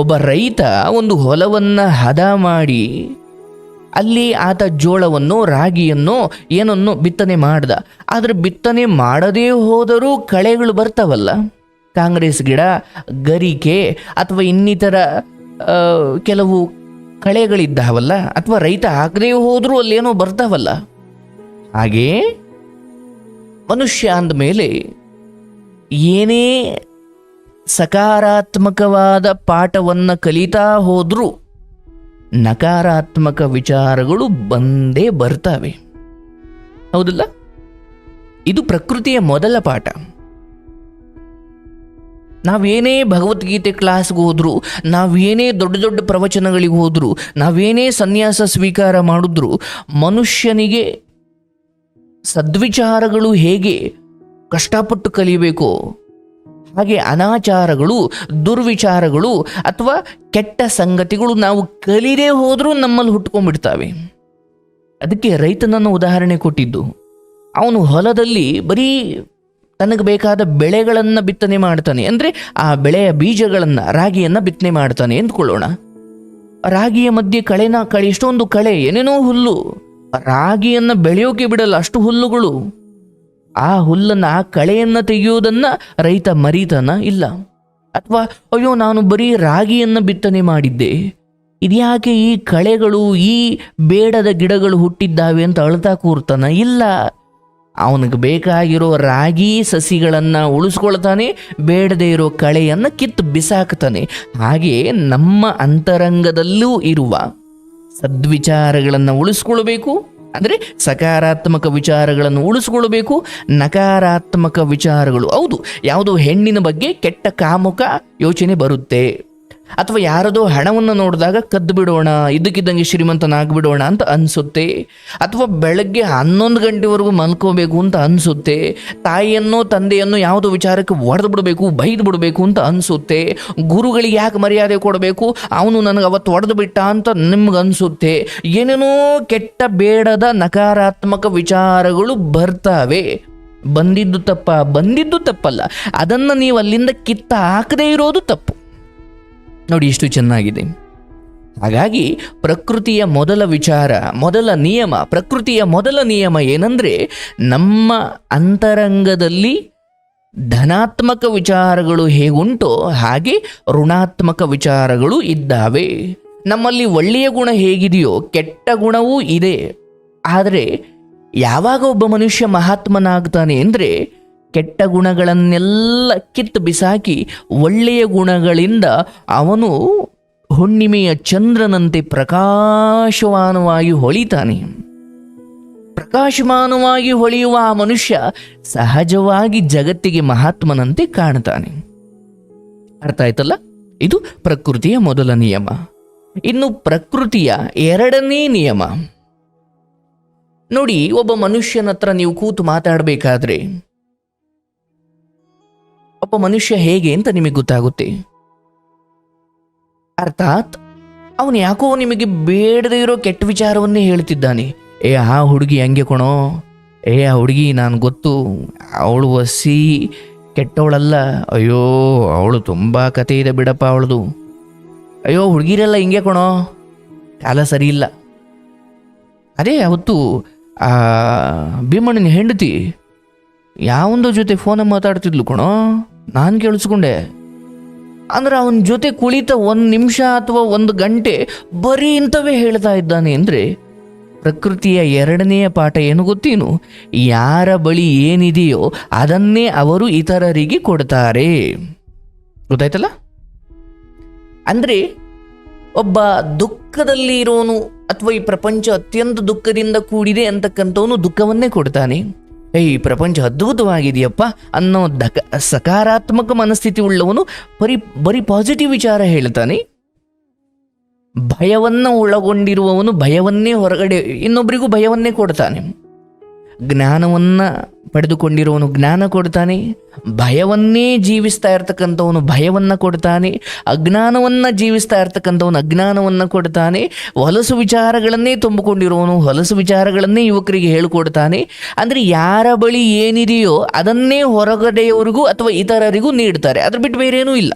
ಒಬ್ಬ ರೈತ ಒಂದು ಹೊಲವನ್ನ ಹದ ಮಾಡಿ ಅಲ್ಲಿ ಆತ ಜೋಳವನ್ನು, ರಾಗಿಯನ್ನು ಏನನ್ನು ಬಿತ್ತನೆ ಮಾಡ್ದ. ಆದರೆ ಬಿತ್ತನೆ ಮಾಡದೇ ಹೋದರೂ ಕಳೆಗಳು ಬರ್ತಾವಲ್ಲ. ಕಾಂಗ್ರೆಸ್ ಗಿಡ, ಗರಿಕೆ ಅಥವಾ ಇನ್ನಿತರ ಕೆಲವು ಕಳೆಗಳಿದ್ದಾವಲ್ಲ, ಅಥವಾ ರೈತ ಹಾಕದೇ ಹೋದರೂ ಅಲ್ಲೇನೋ ಬರ್ತಾವಲ್ಲ. ಹಾಗೇ ಮನುಷ್ಯ ಅಂದಮೇಲೆ ಏನೇ ಸಕಾರಾತ್ಮಕವಾದ ಪಾಠವನ್ನು ಕಲಿತಾ ಹೋದರೂ ನಕಾರಾತ್ಮಕ ವಿಚಾರಗಳು ಬಂದೇ ಬರ್ತವೆ. ಹೌದಲ್ಲ? ಇದು ಪ್ರಕೃತಿಯ ಮೊದಲ ಪಾಠ. ನಾವೇನೇ ಭಗವದ್ಗೀತೆ ಕ್ಲಾಸ್ಗೆ ಹೋದರೂ, ನಾವೇನೇ ದೊಡ್ಡ ದೊಡ್ಡ ಪ್ರವಚನಗಳಿಗೆ ಹೋದರೂ, ನಾವೇನೇ ಸನ್ಯಾಸ ಸ್ವೀಕಾರ ಮಾಡಿದ್ರೂ, ಮನುಷ್ಯನಿಗೆ ಸದ್ವಿಚಾರಗಳು ಹೇಗೆ ಕಷ್ಟಪಟ್ಟು ಕಲಿಯಬೇಕು ಹಾಗೆ ಅನಾಚಾರಗಳು, ದುರ್ವಿಚಾರಗಳು ಅಥವಾ ಕೆಟ್ಟ ಸಂಗತಿಗಳು ನಾವು ಕಲಿದೇ ಹೋದರೂ ನಮ್ಮಲ್ಲಿ ಹುಟ್ಕೊಂಡ್ಬಿಡ್ತಾವೆ. ಅದಕ್ಕೆ ರೈತನನ್ನು ಉದಾಹರಣೆ ಕೊಟ್ಟಿದ್ದು. ಅವನು ಹೊಲದಲ್ಲಿ ಬರೀ ತನಗೆ ಬೇಕಾದ ಬೆಳೆಗಳನ್ನು ಬಿತ್ತನೆ ಮಾಡ್ತಾನೆ. ಅಂದರೆ ಆ ಬೆಳೆಯ ಬೀಜಗಳನ್ನು, ರಾಗಿಯನ್ನು ಬಿತ್ತನೆ ಮಾಡ್ತಾನೆ ಎಂದುಕೊಳ್ಳೋಣ. ರಾಗಿಯ ಮಧ್ಯೆ ಕಳೆನ, ಕಳೆ ಎಷ್ಟೊಂದು ಕಳೆ, ಏನೇನೋ ಹುಲ್ಲು. ರಾಗಿಯನ್ನು ಬೆಳೆಯೋಕೆ ಬಿಡಲ್ಲ, ಅಷ್ಟು ಹುಲ್ಲುಗಳು. ಆ ಹುಲ್ಲನ್ನು, ಆ ಕಳೆಯನ್ನು ತೆಗೆಯುವುದನ್ನು ರೈತ ಮರೀತಾನ ಇಲ್ಲ. ಅಥವಾ, ಅಯ್ಯೋ, ನಾನು ಬರೀ ರಾಗಿಯನ್ನು ಬಿತ್ತನೆ ಮಾಡಿದ್ದೆ. ಇದ್ಯಾಕೆ ಈ ಕಳೆಗಳು, ಈ ಬೇಡದ ಗಿಡಗಳು ಹುಟ್ಟಿದ್ದಾವೆ ಅಂತ ಅಳ್ತಾ ಕೂರ್ತಾನ ಇಲ್ಲ. ಅವನಿಗೆ ಬೇಕಾಗಿರೋ ರಾಗಿ ಸಸಿಗಳನ್ನು ಉಳಿಸ್ಕೊಳ್ತಾನೆ, ಬೇಡದೇ ಇರೋ ಕಳೆಯನ್ನು ಕಿತ್ತು ಬಿಸಾಕ್ತಾನೆ. ಹಾಗೆ ನಮ್ಮ ಅಂತರಂಗದಲ್ಲೂ ಇರುವ ಸದ್ವಿಚಾರಗಳನ್ನು ಉಳಿಸ್ಕೊಳ್ಬೇಕು ಅಂದರೆ ಸಕಾರಾತ್ಮಕ ವಿಚಾರಗಳನ್ನು ಉಳಿಸ್ಕೊಳ್ಬೇಕು ನಕಾರಾತ್ಮಕ ವಿಚಾರಗಳು. ಹೌದು ಯಾವುದೋ ಹೆಣ್ಣಿನ ಬಗ್ಗೆ ಕೆಟ್ಟ ಕಾಮುಕ ಯೋಚನೆ ಬರುತ್ತೆ. ಅಥವಾ ಯಾರದೋ ಹಣವನ್ನು ನೋಡಿದಾಗ ಕದ್ದು ಬಿಡೋಣ, ಇದ್ದಕ್ಕಿದ್ದಂಗೆ ಶ್ರೀಮಂತನಾಗ್ಬಿಡೋಣ ಅಂತ ಅನಿಸುತ್ತೆ. ಅಥವಾ ಬೆಳಗ್ಗೆ ಹನ್ನೊಂದು ಗಂಟೆವರೆಗೂ ಮಲ್ಕೋಬೇಕು ಅಂತ ಅನಿಸುತ್ತೆ. ತಾಯಿಯನ್ನು, ತಂದೆಯನ್ನು ಯಾವುದೋ ವಿಚಾರಕ್ಕೆ ಒಡೆದು ಬಿಡಬೇಕು, ಬೈದು ಬಿಡಬೇಕು ಅಂತ ಅನಿಸುತ್ತೆ. ಗುರುಗಳಿಗೆ ಯಾಕೆ ಮರ್ಯಾದೆ ಕೊಡಬೇಕು? ಅವನು ನನಗೆ ಅವತ್ತು ಒಡೆದು ಬಿಟ್ಟ ಅಂತ ನಿಮ್ಗೆ ಅನಿಸುತ್ತೆ. ಏನೇನೋ ಕೆಟ್ಟ, ಬೇಡದ, ನಕಾರಾತ್ಮಕ ವಿಚಾರಗಳು ಬರ್ತಾವೆ. ಬಂದಿದ್ದು ತಪ್ಪ, ಬಂದಿದ್ದು ತಪ್ಪಲ್ಲ. ಅದನ್ನು ನೀವು ಅಲ್ಲಿಂದ ಕಿತ್ತ ಹಾಕದೇ ಇರೋದು ತಪ್ಪು. ನೋಡಿ ಇಷ್ಟು ಚೆನ್ನಾಗಿದೆ. ಹಾಗಾಗಿ ಪ್ರಕೃತಿಯ ಮೊದಲ ವಿಚಾರ, ಮೊದಲ ನಿಯಮ, ಪ್ರಕೃತಿಯ ಮೊದಲ ನಿಯಮ ಏನಂದರೆ ನಮ್ಮ ಅಂತರಂಗದಲ್ಲಿ ಧನಾತ್ಮಕ ವಿಚಾರಗಳು ಹೇಗುಂಟೋ ಹಾಗೆ ಋಣಾತ್ಮಕ ವಿಚಾರಗಳು ಇದ್ದಾವೆ. ನಮ್ಮಲ್ಲಿ ಒಳ್ಳೆಯ ಗುಣ ಹೇಗಿದೆಯೋ ಕೆಟ್ಟ ಗುಣವೂ ಇದೆ. ಆದರೆ ಯಾವಾಗ ಒಬ್ಬ ಮನುಷ್ಯ ಮಹಾತ್ಮನಾಗ್ತಾನೆ ಅಂದರೆ ಕೆಟ್ಟ ಗುಣಗಳನ್ನೆಲ್ಲ ಕಿತ್ತು ಬಿಸಾಕಿ ಒಳ್ಳೆಯ ಗುಣಗಳಿಂದ ಅವನು ಹುಣ್ಣಿಮೆಯ ಚಂದ್ರನಂತೆ ಪ್ರಕಾಶಮಾನವಾಗಿ ಹೊಳಿತಾನೆ. ಪ್ರಕಾಶಮಾನವಾಗಿ ಹೊಳೆಯುವ ಆ ಮನುಷ್ಯ ಸಹಜವಾಗಿ ಜಗತ್ತಿಗೆ ಮಹಾತ್ಮನಂತೆ ಕಾಣ್ತಾನೆ. ಅರ್ಥ ಆಯ್ತಲ್ಲ ಇದು ಪ್ರಕೃತಿಯ ಮೊದಲ ನಿಯಮ. ಇನ್ನು ಪ್ರಕೃತಿಯ ಎರಡನೇ ನಿಯಮ. ನೋಡಿ, ಒಬ್ಬ ಮನುಷ್ಯನ ಹತ್ರ ನೀವು ಕೂತು ಮಾತಾಡಬೇಕಾದ್ರೆ ಒಬ್ಬ ಮನುಷ್ಯ ಹೇಗೆ ಅಂತ ನಿಮಗೆ ಗೊತ್ತಾಗುತ್ತೆ. ಅರ್ಥಾತ್, ಅವನು ಯಾಕೋ ನಿಮಗೆ ಬೇಡದೆ ಇರೋ ಕೆಟ್ಟ ವಿಚಾರವನ್ನೇ ಹೇಳ್ತಿದ್ದಾನೆ ಏ, ಆ ಹುಡುಗಿ ಹಂಗೆ ಕೊಣೋ. ಏ, ಆ ಹುಡುಗಿ ನಾನು ಗೊತ್ತು, ಅವಳು ಒಸಿ, ಕೆಟ್ಟವಳಲ್ಲ. ಅಯ್ಯೋ, ಅವಳು ತುಂಬ ಕತೆ ಇದೆ ಬಿಡಪ್ಪ ಅವಳದು. ಅಯ್ಯೋ, ಹುಡುಗಿರೆಲ್ಲ ಹಿಂಗೆ ಕೊಣೋ. ಕಾಲ ಸರಿ ಇಲ್ಲ. ಅದೇ, ಅವತ್ತು, ಆ, ಭೀಮಣ್ಣನ ಹೆಂಡತಿ, ಯಾವೊಂದು ಜೊತೆ ಫೋನ ಮಾತಾಡ್ತಿದ್ಲು ಕಣೋ. ನಾನು ಕೇಳಿಸ್ಕೊಂಡೆ. ಅಂದ್ರೆ ಅವನ ಜೊತೆ ಕುಳಿತ ಒಂದು ನಿಮಿಷ ಅಥವಾ ಒಂದು ಗಂಟೆ ಬರೀ ಇಂಥವೇ ಹೇಳ್ತಾ ಇದ್ದಾನೆ ಅಂದರೆ ಪ್ರಕೃತಿಯ ಎರಡನೆಯ ಪಾಠ ಏನು ಗೊತ್ತೇನು? ಯಾರ ಬಳಿ ಏನಿದೆಯೋ ಅದನ್ನೇ ಅವರು ಇತರರಿಗೆ ಕೊಡ್ತಾರೆ. ಗೊತ್ತಾಯ್ತಲ್ಲ? ಅಂದರೆ ಒಬ್ಬ ದುಃಖದಲ್ಲಿ ಇರೋನು ಅಥವಾ ಈ ಪ್ರಪಂಚ ಅತ್ಯಂತ ದುಃಖದಿಂದ ಕೂಡಿದೆ ಅಂತಕ್ಕಂಥವನು ದುಃಖವನ್ನೇ ಕೊಡ್ತಾನೆ. ಈ ಪ್ರಪಂಚ ಅದ್ಭುತವಾಗಿದೆಯಪ್ಪ ಅನ್ನೋ ದಕ, ಸಕಾರಾತ್ಮಕ ಮನಸ್ಥಿತಿ ಉಳ್ಳವನು ಬರೀ ಬರೀ ಪಾಸಿಟಿವ್ ವಿಚಾರ ಹೇಳ್ತಾನೆ. ಭಯವನ್ನು ಒಳಗೊಂಡಿರುವವನು ಭಯವನ್ನೇ ಹೊರಗಡೆ ಇನ್ನೊಬ್ಬರಿಗೂ ಭಯವನ್ನೇ ಕೊಡ್ತಾನೆ. ಜ್ಞಾನವನ್ನು ಪಡೆದುಕೊಂಡಿರುವವನು ಜ್ಞಾನ ಕೊಡ್ತಾನೆ, ಭಯವನ್ನೇ ಜೀವಿಸ್ತಾ ಇರ್ತಕ್ಕಂಥವನು ಭಯವನ್ನು ಕೊಡ್ತಾನೆ, ಅಜ್ಞಾನವನ್ನು ಜೀವಿಸ್ತಾ ಇರ್ತಕ್ಕಂಥವನು ಅಜ್ಞಾನವನ್ನು ಕೊಡ್ತಾನೆ, ಹೊಲಸು ವಿಚಾರಗಳನ್ನೇ ತುಂಬಿಕೊಂಡಿರುವವನು ಹೊಲಸು ವಿಚಾರಗಳನ್ನೇ ಯುವಕರಿಗೆ ಹೇಳಿಕೊಡ್ತಾನೆ. ಅಂದರೆ ಯಾರ ಬಳಿ ಏನಿದೆಯೋ ಅದನ್ನೇ ಹೊರಗಡೆಯವರಿಗೂ ಅಥವಾ ಇತರರಿಗೂ ನೀಡ್ತಾರೆ. ಅದ್ರ ಬಿಟ್ಟು ಬೇರೇನೂ ಇಲ್ಲ.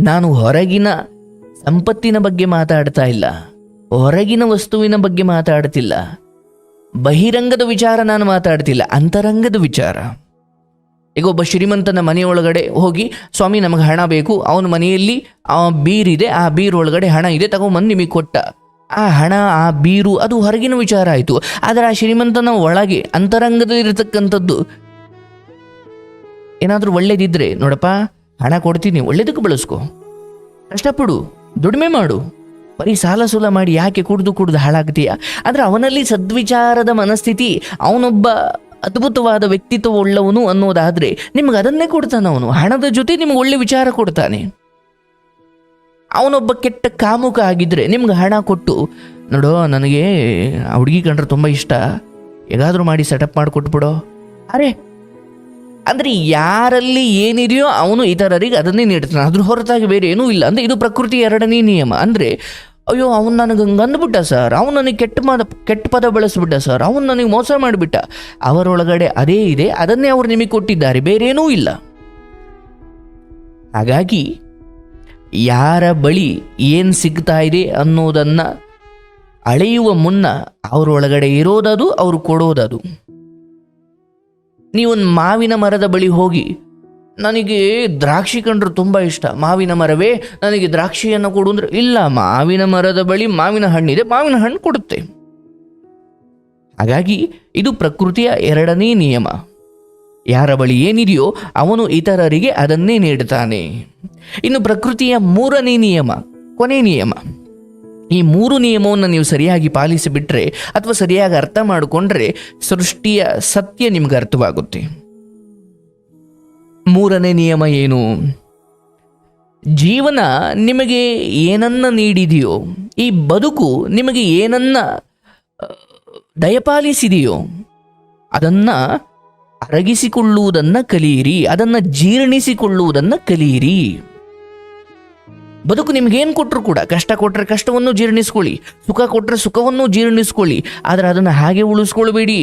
ನಾನು ಹೊರಗಿನ ಸಂಪತ್ತಿನ ಬಗ್ಗೆ ಮಾತಾಡ್ತಾ ಇಲ್ಲ. ಹೊರಗಿನ ವಸ್ತುವಿನ ಬಗ್ಗೆ ಮಾತಾಡ್ತಿಲ್ಲ. ಬಹಿರಂಗದ ವಿಚಾರ ನಾನು ಮಾತಾಡ್ತಿಲ್ಲ, ಅಂತರಂಗದ ವಿಚಾರ. ಈಗ ಒಬ್ಬ ಶ್ರೀಮಂತನ ಮನೆಯೊಳಗಡೆ ಹೋಗಿ, ಸ್ವಾಮಿ ನಮಗೆ ಹಣ ಬೇಕು, ಅವನ ಮನೆಯಲ್ಲಿ ಆ ಬೀರಿದೆ ಆ ಒಳಗಡೆ ಹಣ ಇದೆ, ತಗೊಂಬಂದು ನಿಮಗೆ ಕೊಟ್ಟ. ಆ ಹಣ, ಆ ಬೀರು, ಅದು ಹೊರಗಿನ ವಿಚಾರ ಆಯಿತು. ಆದರೆ ಆ ಶ್ರೀಮಂತನ ಒಳಗೆ ಅಂತರಂಗದಲ್ಲಿರತಕ್ಕಂಥದ್ದು ಏನಾದರೂ ಒಳ್ಳೇದಿದ್ದರೆ ನೋಡಪ್ಪ, ಹಣ ಕೊಡ್ತೀನಿ, ಒಳ್ಳೇದಕ್ಕೆ ಬಳಸ್ಕೊ. ಕಷ್ಟಪಡು, ದುಡಿಮೆ ಮಾಡು. ಬರೀ ಸಾಲ ಸೂಲ ಮಾಡಿ ಯಾಕೆ ಕುಡ್ದು ಕುಡ್ದು ಹಾಳಾಗ್ತೀಯ? ಆದರೆ ಅವನಲ್ಲಿ ಸದ್ವಿಚಾರದ ಮನಸ್ಥಿತಿ, ಅವನೊಬ್ಬ ಅದ್ಭುತವಾದ ವ್ಯಕ್ತಿತ್ವ ಉಳ್ಳವನು ಅನ್ನೋದಾದ್ರೆ ನಿಮ್ಗೆ ಅದನ್ನೇ ಕೊಡ್ತಾನೆ ಅವನು. ಹಣದ ಜೊತೆ ನಿಮ್ಗೆ ಒಳ್ಳೆ ವಿಚಾರ ಕೊಡ್ತಾನೆ. ಅವನೊಬ್ಬ ಕೆಟ್ಟ ಕಾಮುಕ ಆಗಿದ್ರೆ ನಿಮ್ಗೆ ಹಣ ಕೊಟ್ಟು, ನೋಡೋ, ನನಗೆ ಆ ಹುಡುಗಿ ಕಂಡ್ರೆ ತುಂಬ ಇಷ್ಟ. ಹೇಗಾದರೂ ಮಾಡಿ ಸೆಟಪ್ ಮಾಡಿ ಕೊಟ್ಬಿಡೋ. ಅರೆ, ಅಂದರೆ ಯಾರಲ್ಲಿ ಏನಿದೆಯೋ ಅವನು ಇತರರಿಗೆ ಅದನ್ನೇ ನೀಡ್ತಾನೆ. ಅದ್ರ ಹೊರತಾಗಿ ಬೇರೆ ಏನೂ ಇಲ್ಲ. ಅಂದರೆ ಇದು ಪ್ರಕೃತಿ ಎರಡನೇ ನಿಯಮ. ಅಂದ್ರೆ ಅಯ್ಯೋ, ಅವ್ನು ನನಗೆ ಹಂಗೆ ಅಂದ್ಬಿಟ್ಟ ಸರ್. ಅವ್ನು ನನಗೆ ಕೆಟ್ಟ ಮಾದ, ಕೆಟ್ಟ ಪದ ಬಳಸ್ಬಿಟ್ಟ ಸರ್. ಅವನು ನನಗೆ ಮೋಸ ಮಾಡಿಬಿಟ್ಟ. ಅವರೊಳಗಡೆ ಅದೇ ಇದೆ. ಅದನ್ನೇ ಅವರು ನಿಮಗೆ ಕೊಟ್ಟಿದ್ದಾರೆ. ಬೇರೇನೂ ಇಲ್ಲ. ಹಾಗಾಗಿ ಯಾರ ಬಳಿ ಏನು ಸಿಗ್ತಾ ಇದೆ ಅನ್ನೋದನ್ನು ಅಳೆಯುವ ಮುನ್ನ ಅವರೊಳಗಡೆ ಇರೋದದು, ಅವರು ಕೊಡೋದದು. ನೀವೊಂದು ಮಾವಿನ ಮರದ ಬಳಿ ಹೋಗಿ ನನಗೆ ದ್ರಾಕ್ಷಿ ಕಂಡ್ರೆ ತುಂಬ ಇಷ್ಟ. ಮಾವಿನ ಮರವೇ, ನನಗೆ ದ್ರಾಕ್ಷಿಯನ್ನು ಕೊಡು ಅಂದ್ರೆ, ಇಲ್ಲ, ಮಾವಿನ ಮರದ ಬಳಿ ಮಾವಿನ ಹಣ್ಣಿದೆ, ಮಾವಿನ ಹಣ್ಣು ಕೊಡುತ್ತೆ. ಹಾಗಾಗಿ ಇದು ಪ್ರಕೃತಿಯ ಎರಡನೇ ನಿಯಮ. ಯಾರ ಬಳಿ ಏನಿದೆಯೋ, ಅವನು ಇತರರಿಗೆ ಅದನ್ನೇ ನೀಡುತ್ತಾನೆ. ಇನ್ನು ಪ್ರಕೃತಿಯ ಮೂರನೇ ನಿಯಮ, ಕೊನೆ ನಿಯಮ. ಈ ಮೂರು ನಿಯಮವನ್ನು ನೀವು ಸರಿಯಾಗಿ ಪಾಲಿಸಿಬಿಟ್ರೆ, ಅಥವಾ ಸರಿಯಾಗಿ ಅರ್ಥ ಮಾಡಿಕೊಂಡ್ರೆ, ಸೃಷ್ಟಿಯ ಸತ್ಯ ನಿಮಗೆ ಅರ್ಥವಾಗುತ್ತೆ. ಮೂರನೇ ನಿಯಮ ಏನು? ಜೀವನ ನಿಮಗೆ ಏನನ್ನ ನೀಡಿದೆಯೋ, ಈ ಬದುಕು ನಿಮಗೆ ಏನನ್ನ ದಯಪಾಲಿಸಿದೆಯೋ, ಅದನ್ನು ಅರಗಿಸಿಕೊಳ್ಳುವುದನ್ನು ಕಲಿಯಿರಿ, ಅದನ್ನು ಜೀರ್ಣಿಸಿಕೊಳ್ಳುವುದನ್ನು ಕಲಿಯಿರಿ. ಬದುಕು ನಿಮ್ಗೇನು ಕೊಟ್ಟರು ಕೂಡ, ಕಷ್ಟ ಕೊಟ್ಟರೆ ಕಷ್ಟವನ್ನು ಜೀರ್ಣಿಸ್ಕೊಳ್ಳಿ, ಸುಖ ಕೊಟ್ಟರೆ ಸುಖವನ್ನು ಜೀರ್ಣಿಸ್ಕೊಳ್ಳಿ, ಆದರೆ ಅದನ್ನು ಹಾಗೆ ಉಳಿಸ್ಕೊಳ್ಬೇಡಿ.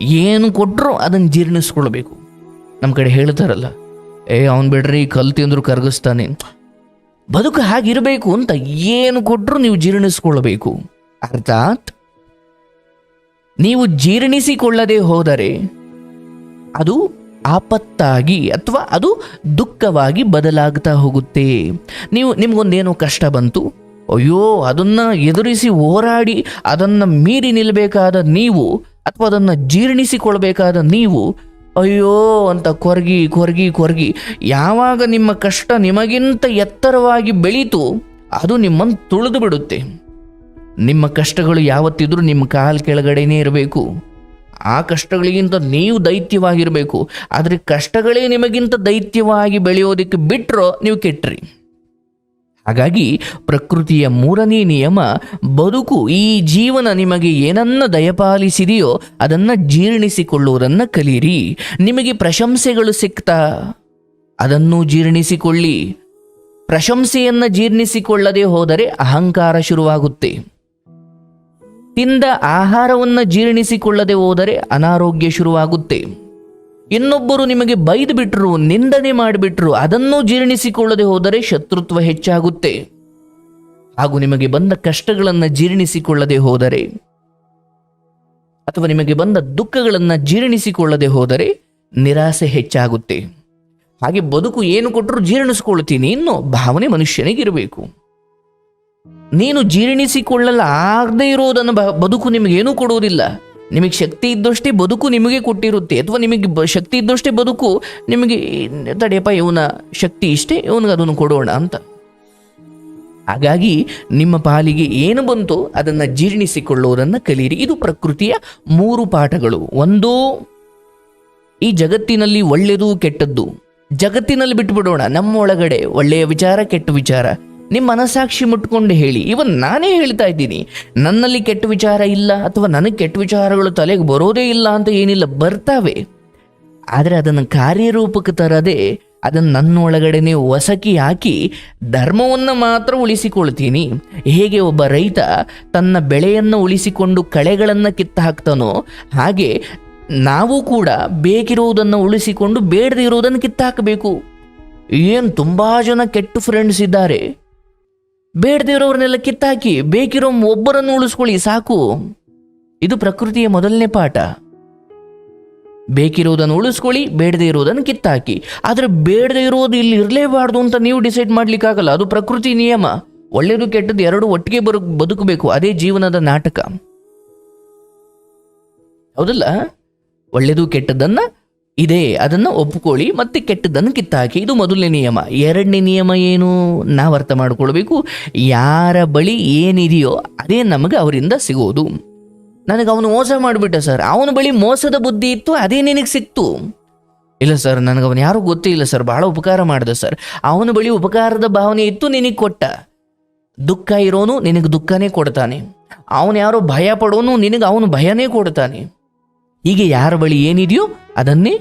ಏನು ಕೊಟ್ಟರು ಅದನ್ನು ಜೀರ್ಣಿಸ್ಕೊಳ್ಬೇಕು. ನಮ್ಮ ಕಡೆ ಹೇಳ್ತಾರಲ್ಲ, ಏ, ಅವ್ನು ಬಿಡ್ರಿ ಕಲ್ ತಿಂದ್ರು ಕರಗಿಸ್ತಾನೆ. ಬದುಕು ಹಾಗಿರಬೇಕು ಅಂತ ಏನು ಕೊಟ್ಟರು ನೀವು ಜೀರ್ಣಿಸ್ಕೊಳ್ಬೇಕು. ಅರ್ಥಾತ್, ನೀವು ಜೀರ್ಣಿಸಿಕೊಳ್ಳದೆ ಹೋದರೆ ಅದು ಆಪತ್ತಾಗಿ ಅಥವಾ ಅದು ದುಃಖವಾಗಿ ಬದಲಾಗ್ತಾ ಹೋಗುತ್ತೆ. ನೀವು, ನಿಮ್ಗೊಂದೇನೋ ಕಷ್ಟ ಬಂತು, ಅಯ್ಯೋ, ಅದನ್ನ ಎದುರಿಸಿ ಹೋರಾಡಿ, ಅದನ್ನ ಮೀರಿ ನಿಲ್ಲಬೇಕಾದ ನೀವು ಅಥವಾ ಅದನ್ನು ಜೀರ್ಣಿಸಿಕೊಳ್ಬೇಕಾದ ನೀವು ಅಯ್ಯೋ ಅಂತ ಕೊರಗಿ ಕೊರಗಿ ಕೊರಗಿ. ಯಾವಾಗ ನಿಮ್ಮ ಕಷ್ಟ ನಿಮಗಿಂತ ಎತ್ತರವಾಗಿ ಬೆಳೀತು ಅದು ನಿಮ್ಮನ್ನು ತುಳಿದು ಬಿಡುತ್ತೆ. ನಿಮ್ಮ ಕಷ್ಟಗಳು ಯಾವತ್ತಿದ್ರೂ ನಿಮ್ಮ ಕಾಲು ಕೆಳಗಡೆನೇ ಇರಬೇಕು. ಆ ಕಷ್ಟಗಳಿಗಿಂತ ನೀವು ದೈತ್ಯವಾಗಿರಬೇಕು. ಆದರೆ ಕಷ್ಟಗಳೇ ನಿಮಗಿಂತ ದೈತ್ಯವಾಗಿ ಬೆಳೆಯೋದಕ್ಕೆ ಬಿಟ್ಟರೋ ನೀವು ಕೆಟ್ರಿ ಹಾಗಾಗಿ ಪ್ರಕೃತಿಯ ಮೂರನೇ ನಿಯಮ, ಬದುಕು ಈ ಜೀವನ ನಿಮಗೆ ಏನನ್ನ ದಯಪಾಲಿಸಿದೆಯೋ ಅದನ್ನ ಜೀರ್ಣಿಸಿಕೊಳ್ಳುವುದನ್ನು ಕಲಿಯಿರಿ. ನಿಮಗೆ ಪ್ರಶಂಸೆಗಳು ಸಿಕ್ತಾ, ಅದನ್ನು ಜೀರ್ಣಿಸಿಕೊಳ್ಳಿ. ಪ್ರಶಂಸೆಯನ್ನು ಜೀರ್ಣಿಸಿಕೊಳ್ಳದೆ ಹೋದರೆ ಅಹಂಕಾರ ಶುರುವಾಗುತ್ತೆ. ತಿಂದ ಆಹಾರವನ್ನು ಜೀರ್ಣಿಸಿಕೊಳ್ಳದೆ ಹೋದರೆ ಅನಾರೋಗ್ಯ ಶುರುವಾಗುತ್ತೆ. ಇನ್ನೊಬ್ಬರು ನಿಮಗೆ ಬೈದು ಬಿಟ್ಟರು ನಿಂದನೆ ಮಾಡಿಬಿಟ್ರು, ಅದನ್ನು ಜೀರ್ಣಿಸಿಕೊಳ್ಳದೆ ಹೋದರೆ ಶತ್ರುತ್ವ ಹೆಚ್ಚಾಗುತ್ತೆ. ಹಾಗೂ ನಿಮಗೆ ಬಂದ ಕಷ್ಟಗಳನ್ನು ಜೀರ್ಣಿಸಿಕೊಳ್ಳದೆ ಹೋದರೆ, ಅಥವಾ ನಿಮಗೆ ಬಂದ ದುಃಖಗಳನ್ನು ಜೀರ್ಣಿಸಿಕೊಳ್ಳದೆ ಹೋದರೆ ನಿರಾಸೆ ಹೆಚ್ಚಾಗುತ್ತೆ. ಹಾಗೆ ಬದುಕು ಏನು ಕೊಟ್ಟರು ಜೀರ್ಣಿಸ್ಕೊಳ್ತೀನಿ ಇನ್ನು ಭಾವನೆ ಮನುಷ್ಯನಿಗಿರಬೇಕು. ನೀನು ಜೀರ್ಣಿಸಿಕೊಳ್ಳಲಾಗದೇ ಇರೋದನ್ನು ಬದುಕು ನಿಮಗೇನೂ ಕೊಡುವುದಿಲ್ಲ. ನಿಮಗೆ ಶಕ್ತಿ ಇದ್ದಷ್ಟೇ ಬದುಕು ನಿಮಗೆ ಕೊಟ್ಟಿರುತ್ತೆ. ಅಥವಾ ನಿಮಗೆ ಶಕ್ತಿ ಇದ್ದಷ್ಟೇ ಬದುಕು ನಿಮಗೆ ತಡೆಯಪ್ಪ, ಇವನ ಶಕ್ತಿ ಇಷ್ಟೇ, ಇವನಿಗೆ ಅದನ್ನು ಕೊಡೋಣ ಅಂತ. ಹಾಗಾಗಿ ನಿಮ್ಮ ಪಾಲಿಗೆ ಏನು ಬಂತು ಅದನ್ನು ಜೀರ್ಣಿಸಿಕೊಳ್ಳುವುದನ್ನು ಕಲಿಯಿರಿ. ಇದು ಪ್ರಕೃತಿಯ ಮೂರು ಪಾಠಗಳು. ಒಂದು, ಈ ಜಗತ್ತಿನಲ್ಲಿ ಒಳ್ಳೆಯದು ಕೆಟ್ಟದ್ದು. ಜಗತ್ತಿನಲ್ಲಿ ಬಿಟ್ಬಿಡೋಣ, ನಮ್ಮ ಒಳಗಡೆ ಒಳ್ಳೆಯ ವಿಚಾರ, ಕೆಟ್ಟ ವಿಚಾರ. ನಿಮ್ಮ ಮನಸಾಕ್ಷಿ ಮುಟ್ಕೊಂಡು ಹೇಳಿ. ಇವನ್ ನಾನೇ ಹೇಳ್ತಾ ಇದ್ದೀನಿ, ನನ್ನಲ್ಲಿ ಕೆಟ್ಟ ವಿಚಾರ ಇಲ್ಲ ಅಥವಾ ನನಗೆ ಕೆಟ್ಟ ವಿಚಾರಗಳು ತಲೆಗೆ ಬರೋದೇ ಇಲ್ಲ ಅಂತ ಏನಿಲ್ಲ, ಬರ್ತಾವೆ. ಆದರೆ ಅದನ್ನು ಕಾರ್ಯರೂಪಕ್ಕೆ ತರದೆ ಅದನ್ನು ನನ್ನೊಳಗಡೆನೆ ಒಸಕಿ ಹಾಕಿ ಧರ್ಮವನ್ನು ಮಾತ್ರ ಉಳಿಸಿಕೊಳ್ತೀನಿ. ಹೇಗೆ ಒಬ್ಬ ರೈತ ತನ್ನ ಬೆಳೆಯನ್ನು ಉಳಿಸಿಕೊಂಡು ಕಳೆಗಳನ್ನು ಕಿತ್ತು ಹಾಕ್ತಾನೋ, ಹಾಗೆ ನಾವು ಕೂಡ ಬೇಕಿರುವುದನ್ನು ಉಳಿಸಿಕೊಂಡು ಬೇಡದಿರುವುದನ್ನು ಕಿತ್ತಾಕಬೇಕು ಏನು ತುಂಬಾ ಜನ ಕೆಟ್ಟ ಫ್ರೆಂಡ್ಸ್ ಇದ್ದಾರೆ. ಬೇಡದೇ ಇರೋರ್ನೆಲ್ಲ ಕಿತ್ತಾಕಿ ಬೇಕಿರೋ ಒಬ್ಬರನ್ನು ಉಳಿಸ್ಕೊಳ್ಳಿ, ಸಾಕು. ಇದು ಪ್ರಕೃತಿಯ ಮೊದಲನೇ ಪಾಠ. ಬೇಕಿರೋದನ್ನು ಉಳಿಸ್ಕೊಳ್ಳಿ, ಬೇಡದೇ ಇರೋದನ್ನು ಕಿತ್ತಾಕಿ. ಆದರೆ ಬೇಡದೇ ಇರೋದು ಇಲ್ಲಿ ಇರಲೇಬಾರ್ದು ಅಂತ ನೀವು ಡಿಸೈಡ್ ಮಾಡ್ಲಿಕ್ಕಾಗಲ್ಲ. ಅದು ಪ್ರಕೃತಿ ನಿಯಮ. ಒಳ್ಳೆಯದು ಕೆಟ್ಟದ್ದು ಎರಡು ಒಟ್ಟಿಗೆ ಬರು, ಬದುಕಬೇಕು. ಅದೇ ಜೀವನದ ನಾಟಕ. ಹೌದಲ್ಲ? ಒಳ್ಳೆಯದು ಕೆಟ್ಟದ್ದನ್ನ ಇದೆ, ಅದನ್ನು ಒಪ್ಪಿಕೊಳ್ಳಿ ಮತ್ತೆ ಕೆಟ್ಟದ್ದನ್ನು ಕಿತ್ತಾಕಿ. ಇದು ಮೊದಲನೇ ನಿಯಮ. ಎರಡನೇ ನಿಯಮ ಏನು? ನಾವು ಅರ್ಥ ಮಾಡಿಕೊಳ್ಬೇಕು. ಯಾರ ಬಳಿ ಏನಿದೆಯೋ ಅದೇ ನಮಗೆ ಅವರಿಂದ ಸಿಗೋದು. ನನಗೆ ಅವನು ಮೋಸ ಮಾಡಿಬಿಟ್ಟ ಸರ್. ಅವನ ಬಳಿ ಮೋಸದ ಬುದ್ಧಿ ಇತ್ತು, ಅದೇ ನಿನಗೆ ಸಿಕ್ತು. ಇಲ್ಲ ಸರ್, ನನಗೆ ಅವನು ಯಾರೂ ಗೊತ್ತಿಲ್ಲ ಸರ್. ಭಾಳ ಉಪಕಾರ ಮಾಡಿದ ಸರ್. ಅವನ ಬಳಿ ಉಪಕಾರದ ಭಾವನೆ ಇತ್ತು, ನಿನಗೆ ಕೊಟ್ಟ. ದುಃಖ ಇರೋನು ನಿನಗೆ ದುಃಖನೇ ಕೊಡ್ತಾನೆ. ಅವನು ಯಾರೋ ಭಯ ಪಡೋನು ನಿನಗೆ ಅವನು ಭಯನೇ ಕೊಡ್ತಾನೆ. ಹೀಗೆ ಯಾರ ಬಳಿ ಏನಿದೆಯೋ ಅದನ್ನೇ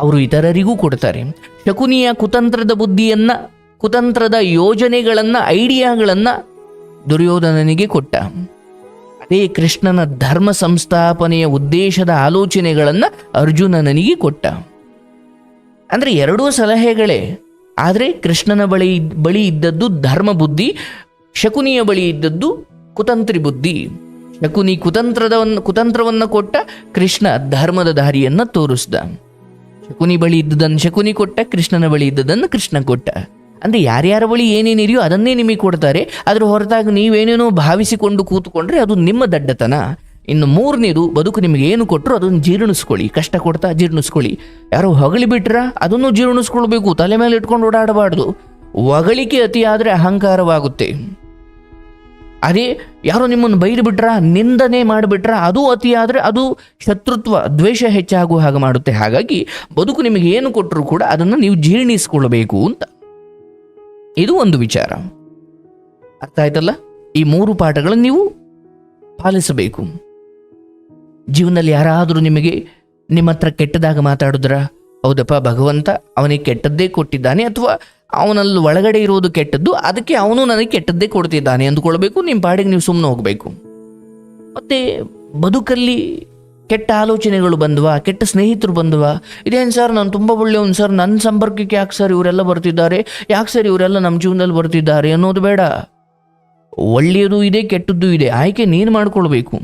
ಅವರು ಇತರರಿಗೂ ಕೊಡ್ತಾರೆ. ಶಕುನಿಯ ಕುತಂತ್ರದ ಬುದ್ಧಿಯನ್ನ, ಕುತಂತ್ರದ ಯೋಜನೆಗಳನ್ನ, ಐಡಿಯಾಗಳನ್ನ ದುರ್ಯೋಧನನಿಗೆ ಕೊಟ್ಟ. ಅದೇ ಕೃಷ್ಣನ ಧರ್ಮ ಸಂಸ್ಥಾಪನೆಯ ಉದ್ದೇಶದ ಆಲೋಚನೆಗಳನ್ನ ಅರ್ಜುನನಿಗೆ ಕೊಟ್ಟ. ಅಂದ್ರೆ ಎರಡೂ ಸಲಹೆಗಳೇ. ಆದರೆ ಕೃಷ್ಣನ ಬಳಿ ಬಳಿ ಇದ್ದದ್ದು ಧರ್ಮ ಬುದ್ಧಿ, ಶಕುನಿಯ ಬಳಿ ಇದ್ದದ್ದು ಕುತಂತ್ರಿ ಬುದ್ಧಿ. ಶಕುನಿ ಕುತಂತ್ರದವನ್ನು ಕುತಂತ್ರವನ್ನು ಕೊಟ್ಟ ಕೃಷ್ಣ ಧರ್ಮದ ದಾರಿಯನ್ನು ತೋರಿಸ್ದ. ಶಕುನಿ ಬಳಿ ಇದ್ದದನ್ನು ಶಕುನಿ ಕೊಟ್ಟ, ಕೃಷ್ಣನ ಬಳಿ ಇದ್ದದನ್ನು ಕೃಷ್ಣ ಕೊಟ್ಟ. ಅಂದರೆ ಯಾರ್ಯಾರ ಬಳಿ ಏನೇನಿದೆಯೋ ಅದನ್ನೇ ನಿಮಗೆ ಕೊಡ್ತಾರೆ. ಅದರ ಹೊರತಾಗಿ ನೀವೇನೇನೋ ಭಾವಿಸಿಕೊಂಡು ಕೂತ್ಕೊಂಡ್ರೆ ಅದು ನಿಮ್ಮ ದಡ್ಡತನ. ಇನ್ನು ಮೂರನೇದು ಬದುಕು ನಿಮಗೆ ಏನು ಕೊಟ್ಟರು ಅದನ್ನು ಜೀರ್ಣಿಸ್ಕೊಳ್ಳಿ. ಕಷ್ಟ ಕೊಡ್ತಾ ಜೀರ್ಣಿಸ್ಕೊಳ್ಳಿ. ಯಾರೋ ಹೊಗಳಿ ಬಿಟ್ರ ಅದನ್ನು ಜೀರ್ಣಿಸ್ಕೊಳ್ಬೇಕು. ತಲೆ ಮೇಲೆ ಇಟ್ಕೊಂಡು ಓಡಾಡಬಾರ್ದು. ಹೊಗಳಿಕೆ ಅತಿಯಾದರೆ ಅಹಂಕಾರವಾಗುತ್ತೆ. ಅದೇ ಯಾರೋ ನಿಮ್ಮನ್ನು ಬೈದು ಬಿಟ್ರ? ನಿಂದನೆ ಮಾಡಿಬಿಟ್ರ? ಅದು ಅತಿಯಾದರೆ ಅದು ಶತ್ರುತ್ವ, ದ್ವೇಷ ಹೆಚ್ಚಾಗುವ ಹಾಗೆ ಮಾಡುತ್ತೆ. ಹಾಗಾಗಿ ಬದುಕು ನಿಮಗೆ ಏನು ಕೊಟ್ಟರೂ ಕೂಡ ಅದನ್ನು ನೀವು ಜೀರ್ಣಿಸಿಕೊಳ್ಳಬೇಕು ಅಂತ. ಇದು ಒಂದು ವಿಚಾರ. ಅರ್ಥ ಆಯ್ತಲ್ಲ? ಈ ಮೂರು ಪಾಠಗಳನ್ನು ನೀವು ಪಾಲಿಸಬೇಕು. ಜೀವನದಲ್ಲಿ ಯಾರಾದರೂ ನಿಮಗೆ ನಿಮ್ಮ ಹತ್ರ ಕೆಟ್ಟದಾಗ ಮಾತಾಡಿದ್ರ? ಹೌದಪ್ಪ ಭಗವಂತ, ಅವನಿಗೆ ಕೆಟ್ಟದ್ದೇ ಕೊಟ್ಟಿದ್ದಾನೆ ಅಥವಾ ಅವನಲ್ಲಿ ಒಳಗಡೆ ಇರೋದು ಕೆಟ್ಟದ್ದು, ಅದಕ್ಕೆ ಅವನು ನನಗೆ ಕೆಟ್ಟದ್ದೇ ಕೊಡ್ತಿದ್ದಾನೆ ಅಂದುಕೊಳ್ಬೇಕು ನಿಮ್ಮ ಪಾಡಿಗೆ ನೀವು ಸುಮ್ಮನೆ ಹೋಗಬೇಕು. ಮತ್ತೆ ಬದುಕಲ್ಲಿ ಕೆಟ್ಟ ಆಲೋಚನೆಗಳು ಬಂದವ, ಕೆಟ್ಟ ಸ್ನೇಹಿತರು ಬಂದವ? ಇದೇನು ಸರ್, ನಾನು ತುಂಬ ಒಳ್ಳೆಯವನು ಸರ್ ನನ್ನ ಸಂಪರ್ಕಕ್ಕೆ ಯಾಕೆ ಸರ್ ಇವರೆಲ್ಲ ಬರ್ತಿದ್ದಾರೆ? ಯಾಕೆ ಸರ್ ಇವರೆಲ್ಲ ನಮ್ಮ ಜೀವನದಲ್ಲಿ ಬರ್ತಿದ್ದಾರೆ ಅನ್ನೋದು ಬೇಡ. ಒಳ್ಳೆಯದು ಇದೆ, ಕೆಟ್ಟದ್ದು ಇದೆ, ಆಯ್ಕೆ ನೀನು ಮಾಡ್ಕೊಳ್ಬೇಕು.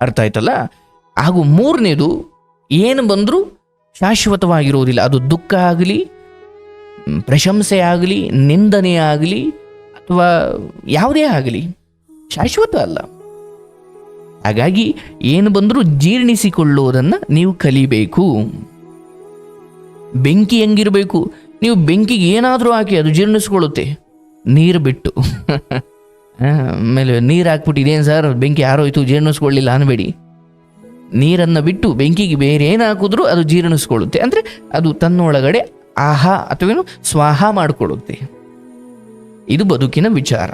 ಅರ್ಥ ಆಯ್ತಲ್ಲ? ಹಾಗೂ ಮೂರನೇದು, ಏನು ಬಂದರೂ ಶಾಶ್ವತವಾಗಿರುವುದಿಲ್ಲ. ಅದು ದುಃಖ ಆಗಲಿ ಪ್ರಶಂಸೆ ಆಗಲಿ, ನಿಂದನೆ ಆಗಲಿ, ಅಥವಾ ಯಾವುದೇ ಆಗಲಿ, ಶಾಶ್ವತ ಅಲ್ಲ. ಹಾಗಾಗಿ ಏನು ಬಂದರೂ ಜೀರ್ಣಿಸಿಕೊಳ್ಳುವುದನ್ನು ನೀವು ಕಲಿಬೇಕು. ಬೆಂಕಿ ಹೆಂಗಿರಬೇಕು? ನೀವು ಬೆಂಕಿಗೆ ಏನಾದರೂ ಹಾಕಿ ಅದು ಜೀರ್ಣಿಸ್ಕೊಳ್ಳುತ್ತೆ. ನೀರು ಬಿಟ್ಟು. ಆಮೇಲೆ ನೀರು ಹಾಕ್ಬಿಟ್ಟು ಇದೇನು ಸರ್? ಬೆಂಕಿ ಯಾರೋಯ್ತು ಜೀರ್ಣಿಸ್ಕೊಳ್ಳಿಲ್ಲ ಅನ್ಬೇಡಿ. ನೀರನ್ನು ಬಿಟ್ಟು ಬೆಂಕಿಗೆ ಬೇರೆ ಏನು ಅದು ಜೀರ್ಣಿಸ್ಕೊಳ್ಳುತ್ತೆ. ಅಂದರೆ ಅದು ತನ್ನೊಳಗಡೆ ಆಹಾ ಅಥವಾ ಏನು ಸ್ವಾಹ ಮಾಡಿಕೊಳ್ಳುತ್ತೆ. ಇದು ಬದುಕಿನ ವಿಚಾರ.